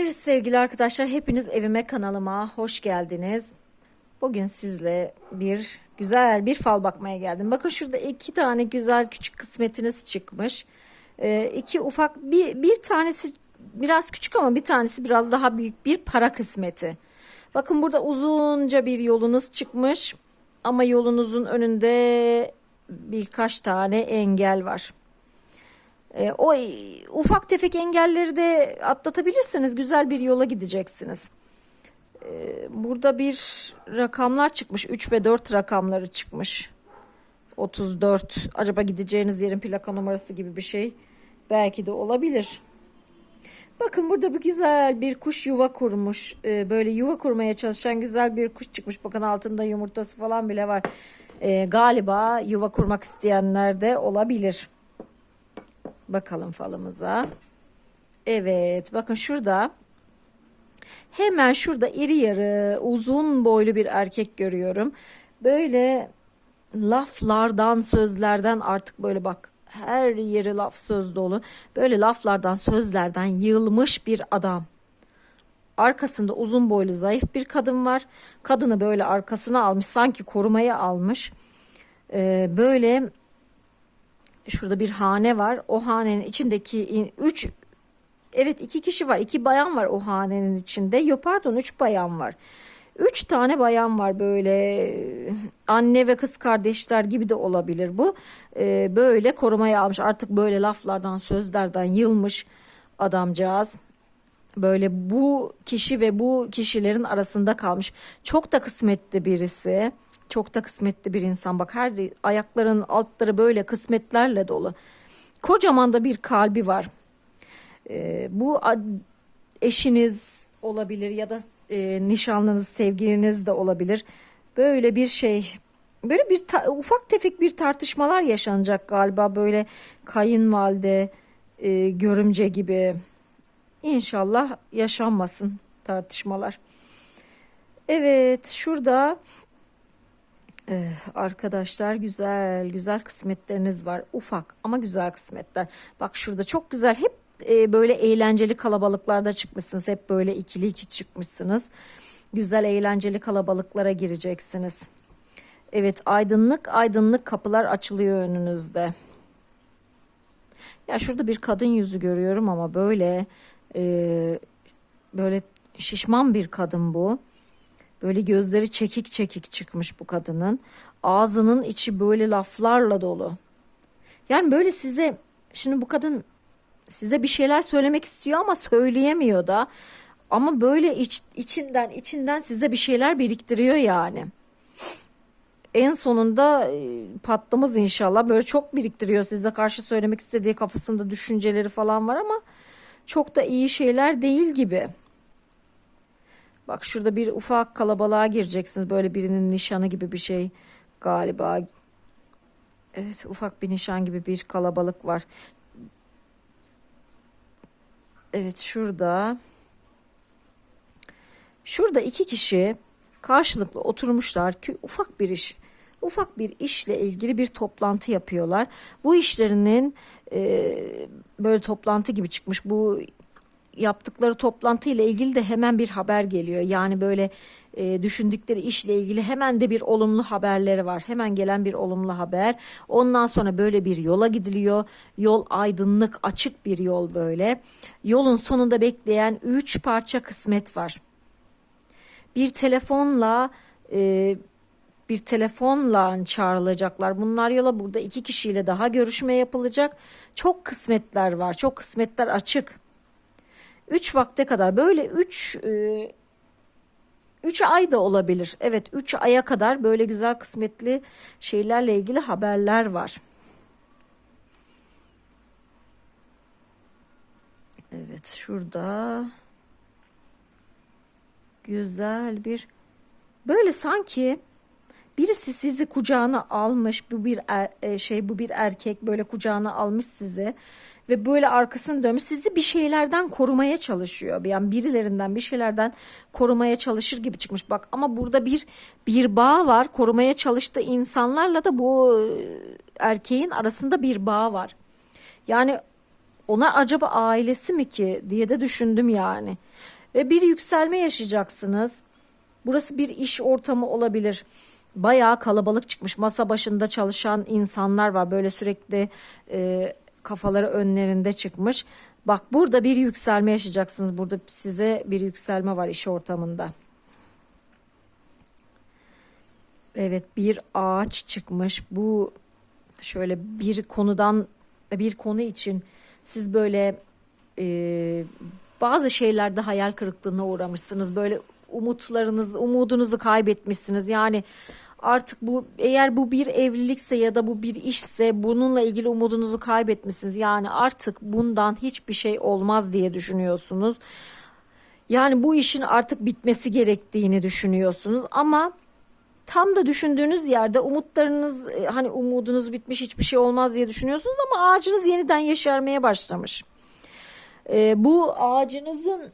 Evet sevgili arkadaşlar hepiniz evime kanalıma hoş geldiniz. Bugün sizle bir güzel bir fal bakmaya geldim. Bakın şurada iki tane güzel küçük kısmetiniz çıkmış. Ee, iki ufak bir, bir tanesi biraz küçük ama bir tanesi biraz daha büyük bir para kısmeti. Bakın burada uzunca bir yolunuz çıkmış ama yolunuzun önünde birkaç tane engel var. E, o ufak tefek engelleri de atlatabilirseniz güzel bir yola gideceksiniz. E, burada bir rakamlar çıkmış. 3 ve 4 rakamları çıkmış. 34. Acaba gideceğiniz yerin plaka numarası gibi bir şey belki de olabilir. Bakın burada bir güzel bir kuş yuva kurmuş. E, böyle yuva kurmaya çalışan güzel bir kuş çıkmış. Bakın altında yumurtası falan bile var. E, galiba yuva kurmak isteyenler de olabilir. Bakalım falımıza. Evet bakın şurada hemen şurada iri yarı uzun boylu bir erkek görüyorum. Böyle laflardan sözlerden artık böyle bak her yeri laf söz dolu. Böyle laflardan sözlerden yığılmış bir adam. Arkasında uzun boylu zayıf bir kadın var. Kadını böyle arkasına almış sanki korumaya almış. Ee, böyle şurada bir hane var. O hanenin içindeki üç evet iki kişi var. iki bayan var o hanenin içinde. Yok pardon üç bayan var. Üç tane bayan var böyle anne ve kız kardeşler gibi de olabilir bu. Ee, böyle korumaya almış artık böyle laflardan sözlerden yılmış adamcağız. Böyle bu kişi ve bu kişilerin arasında kalmış. Çok da kısmetli birisi. Çok da kısmetli bir insan. Bak her ayakların altları böyle kısmetlerle dolu. Kocaman da bir kalbi var. Ee, bu eşiniz olabilir ya da e, nişanlınız, sevgiliniz de olabilir. Böyle bir şey böyle bir ufak tefek bir tartışmalar yaşanacak galiba böyle kayınvalide e, görümce gibi İnşallah yaşanmasın tartışmalar. Evet şurada ee, arkadaşlar güzel güzel kısmetleriniz var. Ufak ama güzel kısmetler. Bak şurada çok güzel hep e, böyle eğlenceli kalabalıklarda çıkmışsınız. Hep böyle ikili iki çıkmışsınız. Güzel eğlenceli kalabalıklara gireceksiniz. Evet aydınlık aydınlık kapılar açılıyor önünüzde. Ya şurada bir kadın yüzü görüyorum ama böyle e, böyle şişman bir kadın bu. Böyle gözleri çekik çekik çıkmış bu kadının. Ağzının içi böyle laflarla dolu. Yani böyle size şimdi bu kadın size bir şeyler söylemek istiyor ama söyleyemiyor da. Ama böyle iç, içinden içinden size bir şeyler biriktiriyor yani. En sonunda e, patlamaz inşallah. Böyle çok biriktiriyor size karşı söylemek istediği kafasında düşünceleri falan var ama çok da iyi şeyler değil gibi. Bak şurada bir ufak kalabalığa gireceksiniz. Böyle birinin nişanı gibi bir şey galiba. Evet ufak bir nişan gibi bir kalabalık var. Evet şurada. Şurada iki kişi karşılıklı oturmuşlar ki ufak bir iş ufak bir işle ilgili bir toplantı yapıyorlar. Bu işlerinin e, böyle toplantı gibi çıkmış. Bu yaptıkları toplantı ile ilgili de hemen bir haber geliyor. Yani böyle e, düşündükleri işle ilgili hemen de bir olumlu haberleri var. Hemen gelen bir olumlu haber. Ondan sonra böyle bir yola gidiliyor. Yol aydınlık, açık bir yol böyle. Yolun sonunda bekleyen üç parça kısmet var. Bir telefonla e, bir telefonla çağrılacaklar. Bunlar yola burada iki kişiyle daha görüşme yapılacak. Çok kısmetler var. Çok kısmetler açık. 3 vakte kadar böyle 3 e, 3 ay da olabilir. Evet 3 aya kadar böyle güzel kısmetli şeylerle ilgili haberler var. Evet şurada güzel bir böyle sanki birisi sizi kucağına almış bu bir er, e, şey bu bir erkek böyle kucağına almış sizi ve böyle arkasını dönmüş sizi bir şeylerden korumaya çalışıyor. Yani birilerinden bir şeylerden korumaya çalışır gibi çıkmış. Bak ama burada bir bir bağ var. Korumaya çalıştığı insanlarla da bu e, erkeğin arasında bir bağ var. Yani ona acaba ailesi mi ki diye de düşündüm yani. Ve bir yükselme yaşayacaksınız. Burası bir iş ortamı olabilir. Bayağı kalabalık çıkmış. Masa başında çalışan insanlar var. Böyle sürekli e, kafaları önlerinde çıkmış. Bak burada bir yükselme yaşayacaksınız. Burada size bir yükselme var iş ortamında. Evet bir ağaç çıkmış. Bu şöyle bir konudan bir konu için siz böyle e, bazı şeylerde hayal kırıklığına uğramışsınız. Böyle umutlarınız, umudunuzu kaybetmişsiniz. Yani artık bu eğer bu bir evlilikse ya da bu bir işse bununla ilgili umudunuzu kaybetmişsiniz. Yani artık bundan hiçbir şey olmaz diye düşünüyorsunuz. Yani bu işin artık bitmesi gerektiğini düşünüyorsunuz ama tam da düşündüğünüz yerde umutlarınız e, hani umudunuz bitmiş hiçbir şey olmaz diye düşünüyorsunuz ama ağacınız yeniden yeşermeye başlamış. E, bu ağacınızın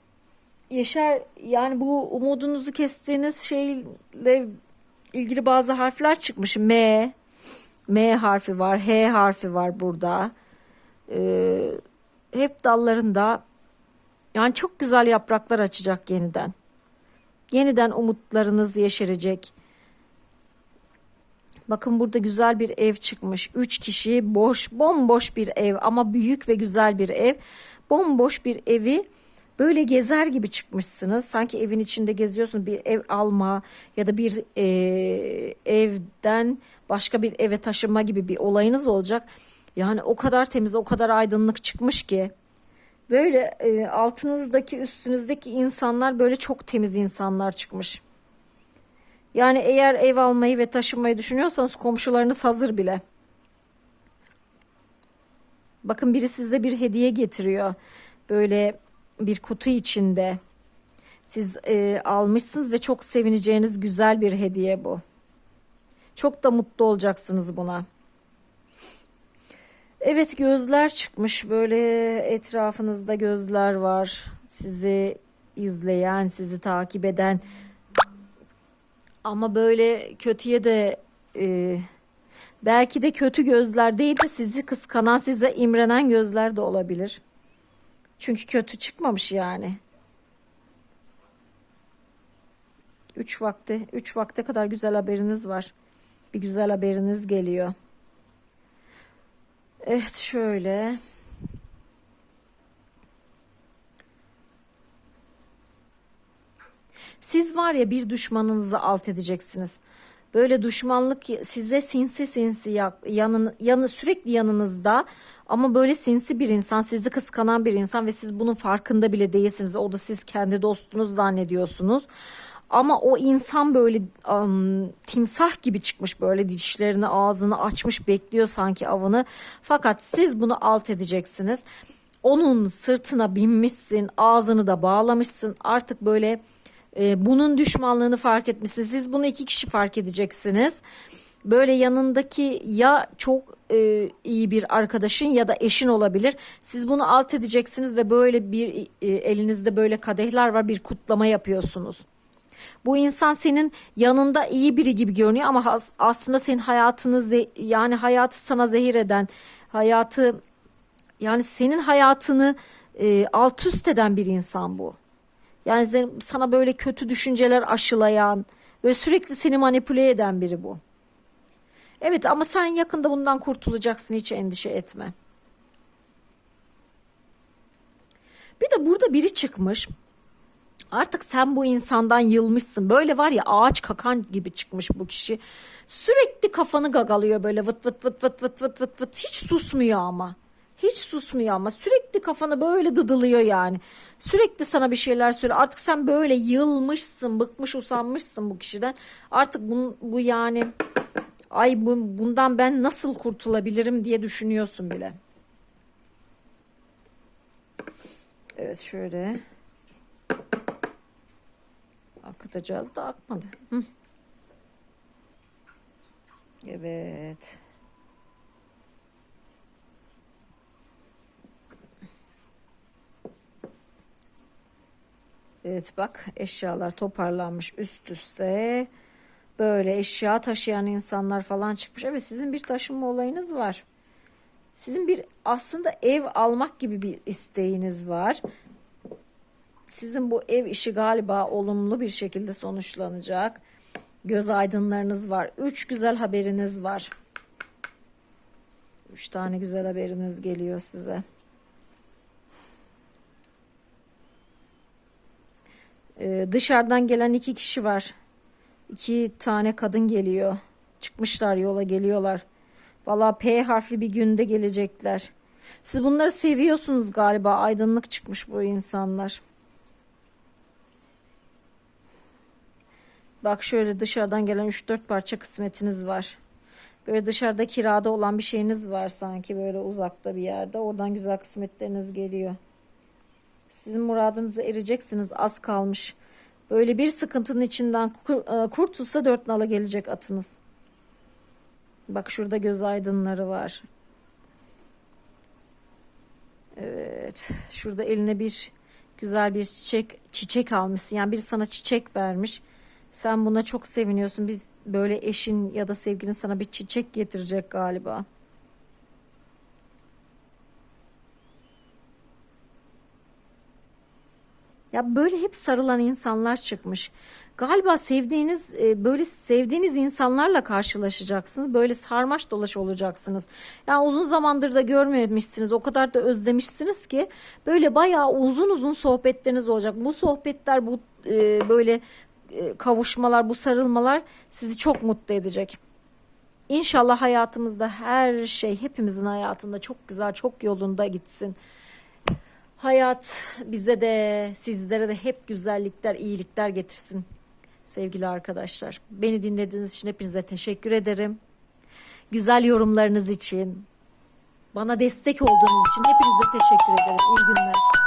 yeşer yani bu umudunuzu kestiğiniz şeyle ilgili bazı harfler çıkmış. M, M harfi var, H harfi var burada. E, hep dallarında yani çok güzel yapraklar açacak yeniden. Yeniden umutlarınız yeşerecek. Bakın burada güzel bir ev çıkmış. Üç kişi boş, bomboş bir ev ama büyük ve güzel bir ev. Bomboş bir evi böyle gezer gibi çıkmışsınız. Sanki evin içinde geziyorsunuz. Bir ev alma ya da bir e, evden başka bir eve taşınma gibi bir olayınız olacak. Yani o kadar temiz, o kadar aydınlık çıkmış ki. Böyle e, altınızdaki, üstünüzdeki insanlar böyle çok temiz insanlar çıkmış. Yani eğer ev almayı ve taşınmayı düşünüyorsanız komşularınız hazır bile. Bakın biri size bir hediye getiriyor. Böyle bir kutu içinde. Siz e, almışsınız ve çok sevineceğiniz güzel bir hediye bu. Çok da mutlu olacaksınız buna. Evet gözler çıkmış. Böyle etrafınızda gözler var. Sizi izleyen, sizi takip eden ama böyle kötüye de e, belki de kötü gözler değil de sizi kıskanan, size imrenen gözler de olabilir. Çünkü kötü çıkmamış yani. Üç vakte, üç vakte kadar güzel haberiniz var. Bir güzel haberiniz geliyor. Evet şöyle. Siz var ya bir düşmanınızı alt edeceksiniz. Böyle düşmanlık size sinsi sinsi yanın, yanı sürekli yanınızda ama böyle sinsi bir insan sizi kıskanan bir insan ve siz bunun farkında bile değilsiniz. O da siz kendi dostunuz zannediyorsunuz. Ama o insan böyle um, timsah gibi çıkmış böyle dişlerini ağzını açmış bekliyor sanki avını. Fakat siz bunu alt edeceksiniz. Onun sırtına binmişsin ağzını da bağlamışsın artık böyle e, bunun düşmanlığını fark etmişsiniz. Siz bunu iki kişi fark edeceksiniz. Böyle yanındaki ya çok e, iyi bir arkadaşın ya da eşin olabilir. Siz bunu alt edeceksiniz ve böyle bir e, elinizde böyle kadehler var bir kutlama yapıyorsunuz. Bu insan senin yanında iyi biri gibi görünüyor ama aslında senin hayatını yani hayatı sana zehir eden, hayatı yani senin hayatını e, alt üst eden bir insan bu. Yani sana böyle kötü düşünceler aşılayan ve sürekli seni manipüle eden biri bu. Evet ama sen yakında bundan kurtulacaksın hiç endişe etme. Bir de burada biri çıkmış. Artık sen bu insandan yılmışsın. Böyle var ya ağaç kakan gibi çıkmış bu kişi. Sürekli kafanı gagalıyor böyle vıt vıt vıt vıt vıt vıt vıt vıt. Hiç susmuyor ama. Hiç susmuyor ama sürekli kafanı böyle dıdılıyor yani. Sürekli sana bir şeyler söylüyor. Artık sen böyle yılmışsın, bıkmış, usanmışsın bu kişiden. Artık bu, bu yani ay bu, bundan ben nasıl kurtulabilirim diye düşünüyorsun bile. Evet şöyle akıtacağız da akmadı. Hı. Evet. Evet bak eşyalar toparlanmış üst üste. Böyle eşya taşıyan insanlar falan çıkmış. Evet sizin bir taşınma olayınız var. Sizin bir aslında ev almak gibi bir isteğiniz var. Sizin bu ev işi galiba olumlu bir şekilde sonuçlanacak. Göz aydınlarınız var. Üç güzel haberiniz var. Üç tane güzel haberiniz geliyor size. Ee, dışarıdan gelen iki kişi var. İki tane kadın geliyor. Çıkmışlar yola geliyorlar. Valla P harfli bir günde gelecekler. Siz bunları seviyorsunuz galiba. Aydınlık çıkmış bu insanlar. Bak şöyle dışarıdan gelen 3-4 parça kısmetiniz var. Böyle dışarıda kirada olan bir şeyiniz var sanki böyle uzakta bir yerde. Oradan güzel kısmetleriniz geliyor. Sizin muradınıza ereceksiniz. Az kalmış. Böyle bir sıkıntının içinden e, kurtulsa dört nala gelecek atınız. Bak şurada göz aydınları var. Evet. Şurada eline bir güzel bir çiçek çiçek almışsın. Yani biri sana çiçek vermiş. Sen buna çok seviniyorsun. Biz böyle eşin ya da sevgilin sana bir çiçek getirecek galiba. Ya böyle hep sarılan insanlar çıkmış. Galiba sevdiğiniz e, böyle sevdiğiniz insanlarla karşılaşacaksınız. Böyle sarmaş dolaş olacaksınız. Yani uzun zamandır da görmemişsiniz. O kadar da özlemişsiniz ki böyle bayağı uzun uzun sohbetleriniz olacak. Bu sohbetler bu e, böyle e, kavuşmalar, bu sarılmalar sizi çok mutlu edecek. İnşallah hayatımızda her şey hepimizin hayatında çok güzel, çok yolunda gitsin. Hayat bize de sizlere de hep güzellikler, iyilikler getirsin sevgili arkadaşlar. Beni dinlediğiniz için hepinize teşekkür ederim. Güzel yorumlarınız için, bana destek olduğunuz için hepinize teşekkür ederim. İyi günler.